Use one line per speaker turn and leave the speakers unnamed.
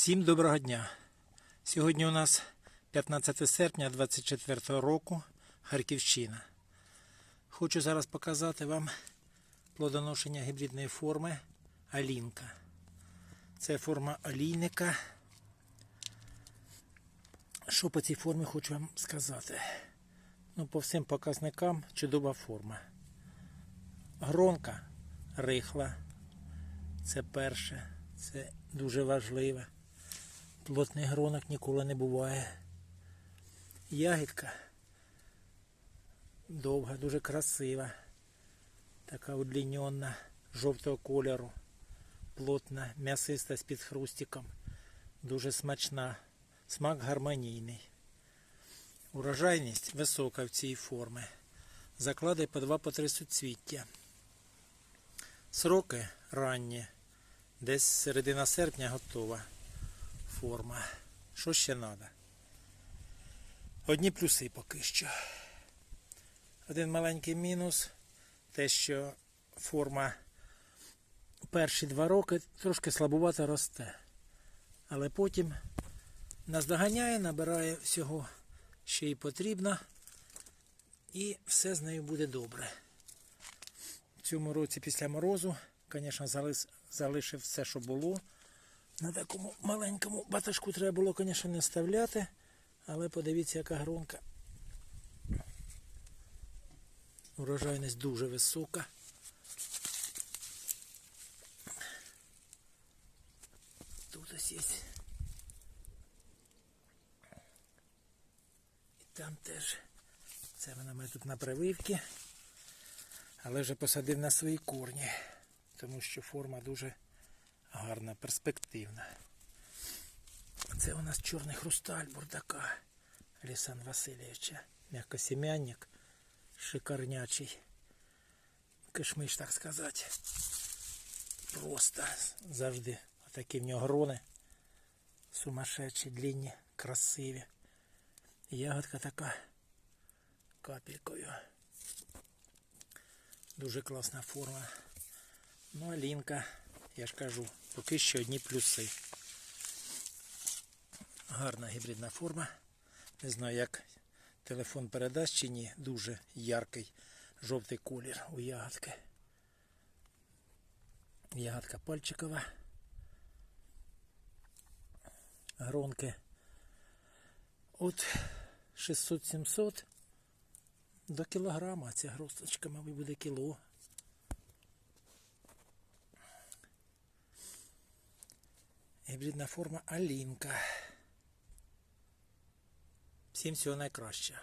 Всім доброго дня. Сьогодні у нас 15 серпня 24 року, Харківщина. Хочу зараз показати вам плодоношення гібридної форми Алінка. Це форма олійника. Що по цій формі хочу вам сказати? Ну, по всім показникам чудова форма. Гронка рихла. Це перше. Це дуже важливе. Плотних гронок ніколи не буває. Ягідка довга, дуже красива. Така удлінена, жовтого кольору. Плотна, м'ясиста з під хрустиком. Дуже смачна. Смак гармонійний. Урожайність висока в цій формі. Заклади по 2-3 суцвіття. Сроки ранні. Десь середина серпня готова форма. Що ще треба? Одні плюси поки що. Один маленький мінус. Те, що форма перші два роки трошки слабувато росте. Але потім наздоганяє, набирає всього, що їй потрібно. І все з нею буде добре. В цьому році після морозу, звісно, залишив все, що було. На такому маленькому баташку треба було, звісно, не вставляти, але подивіться, яка гронка. Урожайність дуже висока. Тут ось є. І там теж. Це вона мене тут на прививці. Але вже посадив на свої корні, тому що форма дуже гарна, перспективна. Це у нас чорний хрусталь бурдака Лісан Васильовича. М'якосім'янник, шикарнячий. Кишмиш, так сказати. Просто завжди отакі в нього грони. Сумасшедші, длинні, красиві. Ягодка така капелькою. Дуже класна форма. Ну, а лінка, я ж кажу, поки що одні плюси. Гарна гібридна форма. Не знаю, як телефон передасть чи ні. Дуже яркий жовтий колір у ягодки. Ягодка пальчикова. Гронки от 600-700 до кілограма. Ця гросточка, мабуть, буде кіло. Гібридна форма Алінка. Всім всього найкращого.